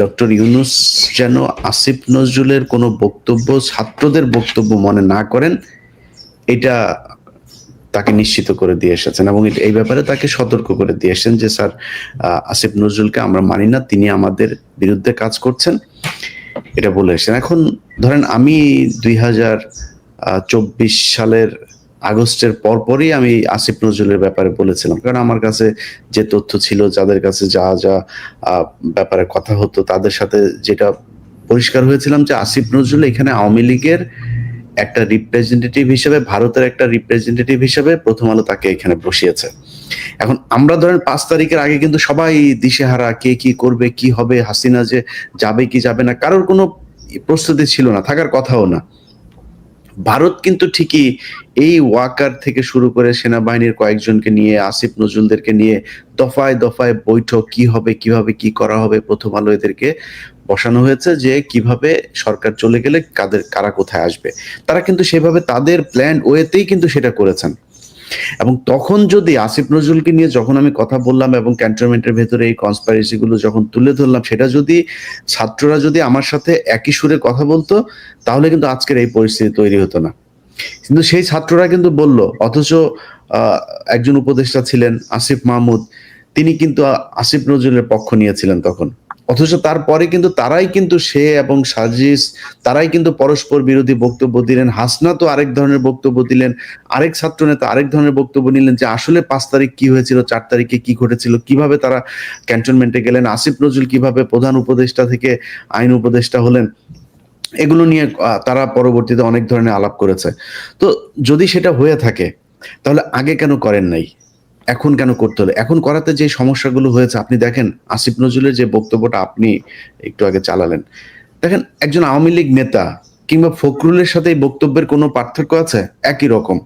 Doctor Yunus যেন আসিফ নজরুলের কোনো বক্তব্য, ছাত্রদের বক্তব্য মনে না করেন, এটা তাকে নিশ্চিত করে দিয়ে এসেছেন এবং এই ব্যাপারে তাকে সতর্ক করে দিয়ে এসেছেন যে, স্যার আসিফ নজরুলকে আমরা মানি না, তিনি আমাদের বিরুদ্ধে কাজ করছেন। এটা বলে এসেছেন। এখন ধরেন আমি দুই হাজার চব্বিশ সালের আগস্টের পরপরই আমি আসিফ নজরুলের ব্যাপারে বলেছিলাম। কারণ আমার কাছে যে তথ্য ছিল, যাদের কাছে যা যা ব্যাপারে কথা হতো, তাদের সাথে যেটা পরিষ্কার হয়েছিলাম যে আসিফ নজরুল এখানে আওয়ামী লীগের একটা রিপ্রেজেন্টেটিভ হিসেবে, ভারতের একটা রিপ্রেজেন্টেটিভ হিসেবে প্রথম আলো তাকে এখানে বসিয়েছে। এখন আমরা ধরেন পাঁচ তারিখের আগে কিন্তু সবাই দিশেহারা, কে কি করবে, কি হবে, হাসিনা যে যাবে, কি যাবে না, কারোর কোনো প্রস্তুতি ছিল না, থাকার কথাও না। ভারত কিন্তু ঠিকই এই ওয়াকার থেকে শুরু করে সেনাবাহিনীর কয়েকজনকে নিয়ে, আসিফ নজরুলদেরকে নিয়ে দফায় দফায় বৈঠক, কি হবে, কীভাবে, কি করা হবে, প্রথম আলো এদেরকে বসানো হয়েছে যে কীভাবে সরকার চলে গেলে কাদের, কারা কোথায় আসবে। তারা কিন্তু সেভাবে তাদের প্ল্যান ওয়েতেই কিন্তু সেটা করেছেন। এবং তখন যদি আসিফ নজরুলকে নিয়ে যখন আমি কথা বললাম এবং ক্যান্টনমেন্টের ভেতরে এই কনস্পাইরেসি গুলো যখন তুলে ধরলাম, সেটা যদি ছাত্ররা যদি আমার সাথে একই সুরে কথা বলতো, তাহলে কিন্তু আজকের এই পরিস্থিতি তৈরি হতো না। কিন্তু সেই ছাত্ররা কিন্তু বলল, অথচ একজন উপদেষ্টা ছিলেন আসিফ মাহমুদ, তিনি কিন্তু আসিফ নজরুলের পক্ষ নিয়েছিলেন তখন। অথচ তারপরে কিন্তু তারাই কিন্তু সে এবং সাজিস, তারাই কিন্তু পরস্পর বিরোধী বক্তব্য দিলেন। হাসনা তো আরেক ধরনের বক্তব্য দিলেন। আরেক ছাত্র নেতা আরেক ধরনের বক্তব্য নিলেন যে আসলে পাঁচ তারিখ কি হয়েছিল, চার তারিখে কি ঘটেছিল, কীভাবে তারা ক্যান্টনমেন্টে গেলেন, আসিফ নজরুল কীভাবে প্রধান উপদেষ্টা থেকে আইন উপদেষ্টা হলেন। এগুলো নিয়ে তারা পরবর্তীতে অনেক ধরনের আলাপ করেছে। তো যদি সেটা হয়ে থাকে, তাহলে আগে কেন করেন নাই? এখন কেন করতে হলো? এখন করাতে যে সমস্যাগুলো হয়েছে, আপনি দেখেন, আসিফ নজরুলের যে বক্তব্যটা আপনি একটু আগে চালালেন। দেখেন, একজন আওয়ামী লীগ নেতা কিংবা ফখরুলের সাথে এই বক্তব্যের কোনো পার্থক্য আছে? একই রকম।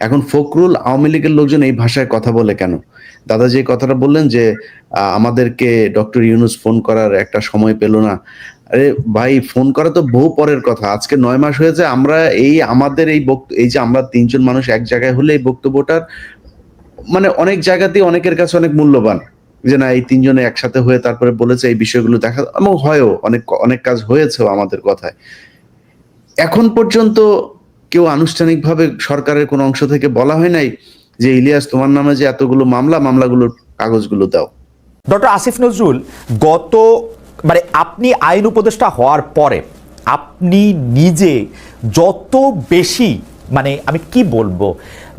এখন ফখরুল আওয়ামী লীগের লোকজন এই ভাষায় কথা বলে কেন? দাদা যে কথাটা বললেন যে আমাদেরকে ডক্টর ইউনুস ফোন করার একটা সময় পেল না। আরে ভাই, ফোন করা তো বহু পরের কথা। আজকে নয় মাস হয়েছে, আমরা এই আমাদের এই এই যে আমরা তিনজন মানুষ এক জায়গায় হলে এই বক্তব্যটার মানে অনেক জায়গাতেই অনেকের কাছে অনেক মূল্যবান যে না, এই তিনজনে একসাথে হয়ে তারপরে বলেছে এই বিষয়গুলো দেখা, এবং হয়ও অনেক অনেক কাজ হয়েছেও আমাদের কথায়। এখন পর্যন্ত কেউ আনুষ্ঠানিকভাবে সরকারের কোন অংশ থেকে বলা হয় নাই যে, ইলিয়াস, তোমার নামে যে এতগুলো মামলা, মামলাগুলোর কাগজগুলো দাও। ডক্টর আসিফ নজরুল গত মানে আপনি আইন উপদেষ্টা হওয়ার পরে আপনি নিজে যত বেশি মানে আমি কি বলব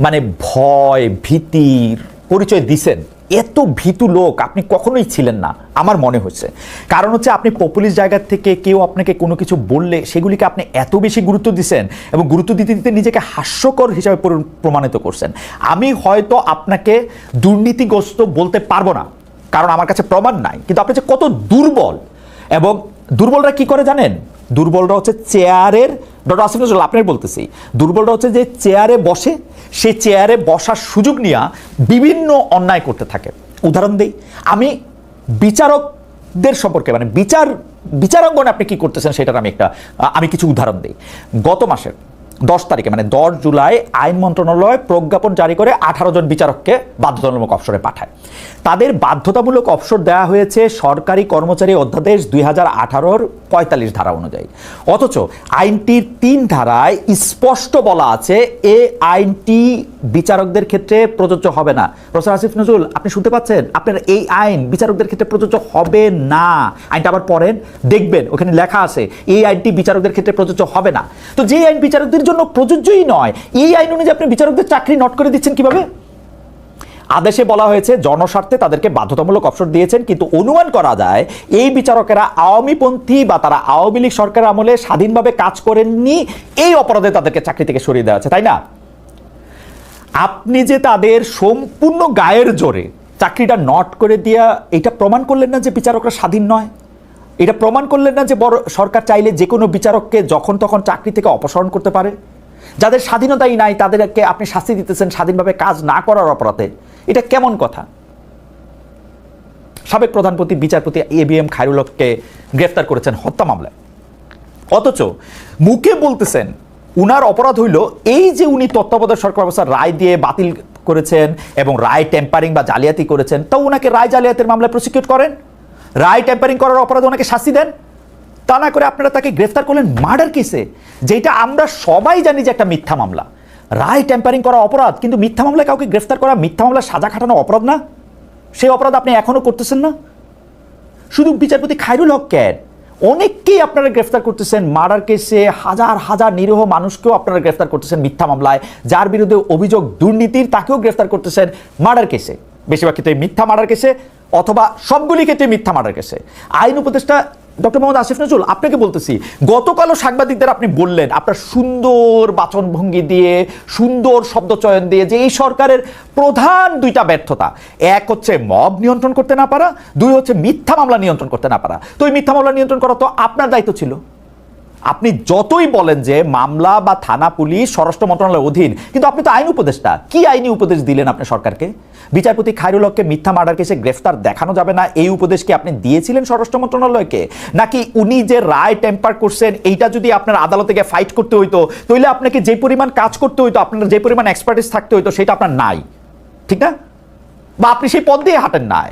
মানে ভয় ভীতির পরিচয় দিছেন, এত ভীতু লোক আপনি কখনোই ছিলেন না, আমার মনে হচ্ছে। কারণ হচ্ছে আপনি পপুলিস্ট জায়গা থেকে কেউ আপনাকে কোনো কিছু বললে সেগুলিকে আপনি এত বেশি গুরুত্ব দিছেন এবং গুরুত্ব দিতে দিতে নিজেকে হাস্যকর হিসাবে প্রমাণিত করছেন। আমি হয়তো আপনাকে দুর্নীতিগ্রস্ত বলতে পারব না কারণ আমার কাছে প্রমাণ নাই। কিন্তু আপনি যে কত দুর্বল, এবং দুর্বলরা কি করে জানেন? দুর্বলরা হচ্ছে চেয়ারের, ডক্টর আসিফ নজরুল আপনার বলতেছি, দুর্বলরা হচ্ছে যে চেয়ারে বসে সে চেয়ারে বসার সুযোগ নিয়ে বিভিন্ন অন্যায় করতে থাকে। উদাহরণ দিই, আমি বিচারকদের সম্পর্কে মানে বিচার, বিচারাঙ্গনে আপনি কি করতেছেন সেটার আমি একটা, আমি কিছু উদাহরণ দিই। গত মাসের দশ তারিখে মানে দশ জুলাই আইন মন্ত্রণালয় প্রজ্ঞাপন জারি করে আঠারো জন বিচারককে বাধ্যতামূলক অবসরে পাঠায়। তাদের বাধ্যতামূলক অবসর দেওয়া হয়েছে সরকারি কর্মচারী অধ্যাদেশ দুই হাজার আঠারোর পঁয়তাল্লিশ ধারা অনুযায়ী। অথচ আইনটির তিন ধারায় স্পষ্ট বলা আছে, এ আইনটি বিচারকদের ক্ষেত্রে প্রযোজ্য হবে না। প্রফেসর আসিফ নজরুল, আপনি শুনতে পাচ্ছেন? আপনার এই আইন বিচারকদের ক্ষেত্রে প্রযোজ্য হবে না। আইনটা আবার পড়েন, দেখবেন, ওখানে লেখা আছে, এই আইনটি বিচারকদের ক্ষেত্রে প্রযোজ্য হবে না। তো যে আইন বিচারকদের জন্য প্রযোজ্যই নয়। এই আইন অনুযায়ী আপনি বিচারকদের চাকরি নট করে দিচ্ছেন কীভাবে? আদেশে বলা হয়েছে, জনস্বার্থে তাদেরকে বাধ্যতামূলক অবসর দিয়েছেন, কিন্তু অনুমান করা যায়, এই বিচারকেরা আওয়ামীপন্থী বা তারা আওয়ামী লীগ সরকার আমলে স্বাধীনভাবে কাজ করেননি, এই অপরাধে তাদেরকে চাকরি থেকে সরিয়ে দেওয়া আছে তাই না? আপনি যে তাদের সম্পূর্ণ গায়ের জোরে চাকরিটা নট করে দিয়া এটা প্রমাণ করলেন না যে বিচারকরা স্বাধীন নয়? এটা প্রমাণ করলেন না যে বড় সরকার চাইলে যে কোনো বিচারককে যখন তখন চাকরি থেকে অপসারণ করতে পারে। যাদের স্বাধীনতাই নাই, তাদেরকে আপনি শাস্তি দিতেছেন স্বাধীনভাবে কাজ না করার অপরাধে। এটা কেমন কথা? সাবেক প্রধানপতি, বিচারপতি এ বি এম খায়রুলকে গ্রেফতার করেছেন হত্যা মামলায়। অথচ মুখে বলতেছেন, উনার অপরাধ হইল এই যে উনি তত্ত্বাবধায়ক সরকার ব্যবস্থার রায় দিয়ে বাতিল করেছেন এবং রায় টেম্পারিং বা জালিয়াতি করেছেন, তো উনাকে রায় জালিয়াতির মামলায় প্রসিকিউট করেন? রায় ট্যাম্পারিং করার অপরাধে ওনাকে শাস্তি দেন? তা না করে আপনারা তাকে গ্রেফতার করলেন মার্ডার কেসে যেটা আমরা সবাই জানি যে একটা মিথ্যা মামলা। রায় ট্যাম্পারিং করা অপরাধ, কিন্তু মিথ্যা মামলায় কাউকে গ্রেফতার করা, মিথ্যা মামলা সাজা খাটানো অপরাধ না? সেই অপরাধ আপনি এখনও করতেছেন না? শুধু বিচারপতি খায়রুল হক ক্যান অনেককেই আপনারা গ্রেফতার করতেছেন মার্ডার কেসে, হাজার হাজার নিরীহ মানুষকেও আপনারা গ্রেফতার করতেছেন মিথ্যা মামলায়, যার বিরুদ্ধে অভিযোগ, দুর্নীতির তাকেও গ্রেফতার করতেছেন মার্ডার কেসে। বেশিরভাগ ক্ষেত্রে মিথ্যা মার্ডার কেসে অথবা সবগুলি ক্ষেত্রে মিথ্যা মার্ডার কেসে। আইন উপদেষ্টা ডক্টর মোহাম্মদ আসিফ নজরুল, আপনাকে বলতেছি, গতকালও সাংবাদিকদের আপনি বললেন, আপনার সুন্দর বাচনভঙ্গি দিয়ে, সুন্দর শব্দচয়ন দিয়ে যে এই সরকারের প্রধান দুইটা ব্যর্থতা। এক হচ্ছে মব নিয়ন্ত্রণ করতে না পারা, দুই হচ্ছে মিথ্যা মামলা নিয়ন্ত্রণ করতে না পারা। তো এই মিথ্যা মামলা নিয়ন্ত্রণ করা তো আপনার দায়িত্ব ছিল। আপনি যতই বলেন যে মামলা বা থানা, পুলিশ, স্বরাষ্ট্র মন্ত্রণালয়ের অধীন, কিন্তু আপনি তো আইন উপদেষ্টা। কি আইনি উপদেশ দিলেন আপনি সরকারকে? বিচারপতি খায়রুল হককে মিথ্যা মার্ডার কেসে গ্রেফতার দেখানো যাবে না, এই উপদেশ কি আপনি দিয়েছিলেন স্বরাষ্ট্র মন্ত্রণালয়কে? নাকি উনি যে রায় টেম্পার করছেন, এইটা যদি আপনার আদালতে গিয়ে ফাইট করতে হইতো তাহলে আপনাকে যে পরিমাণ কাজ করতে হইতো, আপনার যে পরিমাণ এক্সপার্টিস থাকতে হইতো, সেটা আপনার নাই। ঠিক না? বা আপনি সেই পদ দিয়ে হাঁটেন নাই।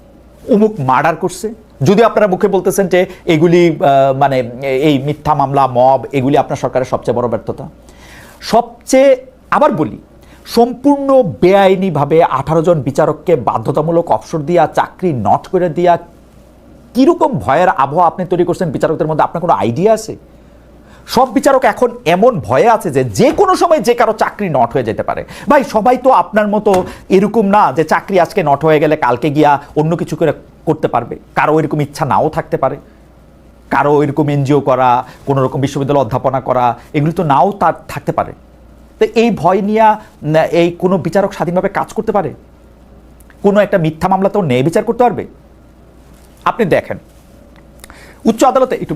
অমুক মার্ডার করছে। যদি আপনারা মুখে বলতেছেন যে এগুলি মানে এই মিথ্যা মামলা, মব, এগুলি আপনার সরকারের সবচেয়ে বড় ব্যর্থতা। সবচেয়ে আবার বলি, সম্পূর্ণ বেআইনিভাবে আঠারো জন বিচারককে বাধ্যতামূলক অবসর দিয়া, চাকরি নট করে দিয়া, কীরকম ভয়ের আবহাওয়া আপনি তৈরি করছেন বিচারকদের মধ্যে? আপনার কোনো আইডিয়া আছে? সব বিচারক এখন এমন ভয়ে আছে যে যে কোনো সময় যে কারও চাকরি নট হয়ে যেতে পারে। ভাই, সবাই তো আপনার মতো এরকম না যে চাকরি আজকে নট হয়ে গেলে কালকে গিয়া অন্য কিছু করে করতে পারবে। কারও এরকম ইচ্ছা নাও থাকতে পারে। কারও এরকম এনজিও করা, কোনো রকম বিশ্ববিদ্যালয় অধ্যাপনা করা, এগুলি তো নাও তার থাকতে পারে। তো এই ভয় নিয়ে এই কোনো বিচারক স্বাধীনভাবে কাজ করতে পারে? কোনো একটা মিথ্যা মামলাতেও ন্যায় বিচার করতে পারবে? আপনি দেখেন, উচ্চ আদালতে একটু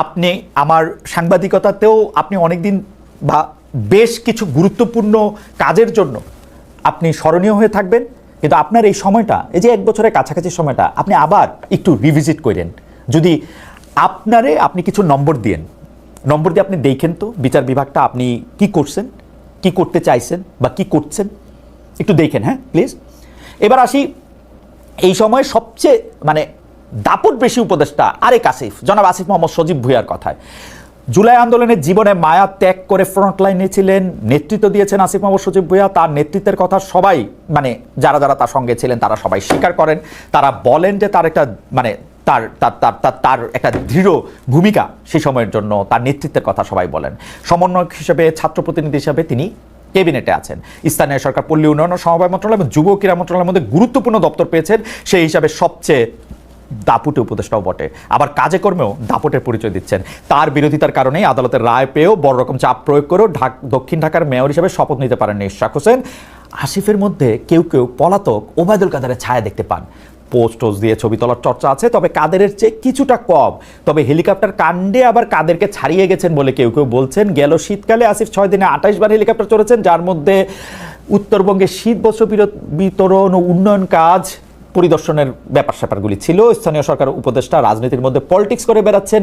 আপনি আমার সাংবাদিকতাতেও আপনি অনেকদিন বা বেশ কিছু গুরুত্বপূর্ণ কাজের জন্য আপনি স্মরণীয় হয়ে থাকবেন। কিন্তু আপনার এই সময়টা, এই যে এক বছরের কাছাকাছি সময়টা, আপনি আবার একটু রিভিজিট করেন। যদি আপনারে আপনি কিছু নম্বর দিয়েন, নম্বর দিয়ে আপনি দেখেন তো বিচার বিভাগটা আপনি কি করছেন, কি করতে চাইছেন বা কি করছেন, একটু দেখেন হ্যাঁ প্লিজ এবার আসি, এই সময় সবচেয়ে মানে দাপট বেশি উপদেষ্টা আরেক আসিফ। জনাব আসিফ মোহাম্মদ সজীব ভুইয়ার কথায়। জুলাই আন্দোলনের জীবনে মায়া ত্যাগ করে ফ্রন্ট লাইনে ছিলেন, নেতৃত্ব দিয়েছেন আসিফ মোহাম্মদ সজীব ভুইয়া। তার নেতৃত্বের কথা সবাই মানে যারা যারা তার সঙ্গে ছিলেন, তারা সবাই স্বীকার করেন। তারা বলেন যে তার একটা মানে তার তার তার তার একটা দৃঢ় ভূমিকা সেই সময়ের জন্য তার নেতৃত্বের কথা সবাই বলেন। সমন্বয়ক হিসেবে, ছাত্র প্রতিনিধি হিসেবে তিনি ক্যাবিনেটে আছেন। স্থানীয় সরকার পল্লী উন্নয়ন ও সমবায় মন্ত্রণালয় এবং যুব ক্রীড়া মন্ত্রণালয়ের মধ্যে গুরুত্বপূর্ণ দপ্তর পেয়েছেন। সেই হিসাবে সবচেয়ে দাপুটে উপদেষ্টাও বটে। আবার কাজে কর্মেও দাপটের পরিচয় দিচ্ছেন। তার বিরোধিতার কারণেই আদালতের রায় পেয়েও বড় রকম চাপ প্রয়োগ করেও ঢাক দক্ষিণ ঢাকার মেয়র হিসেবে শপথ নিতে পারেননি ইশাক হোসেন। আসিফের মধ্যে কেউ কেউ পলাতক ওবায়দুল কাদারের ছায়া দেখতে পান। পোস্ট টোস্ট দিয়ে ছবি তোলার চর্চা আছে, তবে কাদেরের চেয়ে কিছুটা কম। তবে হেলিকপ্টার কাণ্ডে আবার কাদেরকে ছাড়িয়ে গেছেন বলে কেউ কেউ বলছেন। গেল শীতকালে আসিফ ছয় দিনে আঠাইশ বার হেলিকপ্টার চড়েছেন, যার মধ্যে উত্তরবঙ্গে শীত বস্ত্র বিতরণ ও উন্নয়ন কাজ পরিদর্শনের ব্যাপার স্যাপারগুলি ছিল। স্থানীয় সরকার উপদেষ্টা রাজনীতির মধ্যে পলিটিক্স করে বেড়াচ্ছেন।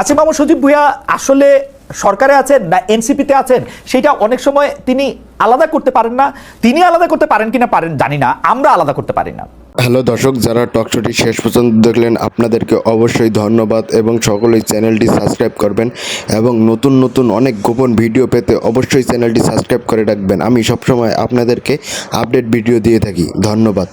আসিফ মাহমুদ সজীব ভুইয়া, আসলে সরকারে আছেন না এনসিপিতে আছেন? সেটা অনেক সময় তিনি আলাদা করতে পারেন না। তিনি আলাদা করতে পারেন কিনা পারেন, জানি না। আমরা আলাদা করতে পারি না। হ্যালো দর্শক, যারা টকশোটি শেষ পর্যন্ত দেখলেন, আপনাদেরকে অবশ্যই ধন্যবাদ এবং সকলেই চ্যানেলটি সাবস্ক্রাইব করবেন এবং নতুন নতুন অনেক গোপন ভিডিও পেতে অবশ্যই চ্যানেলটি সাবস্ক্রাইব করে রাখবেন। আমি সবসময় আপনাদেরকে আপডেট ভিডিও দিয়ে থাকি। ধন্যবাদ।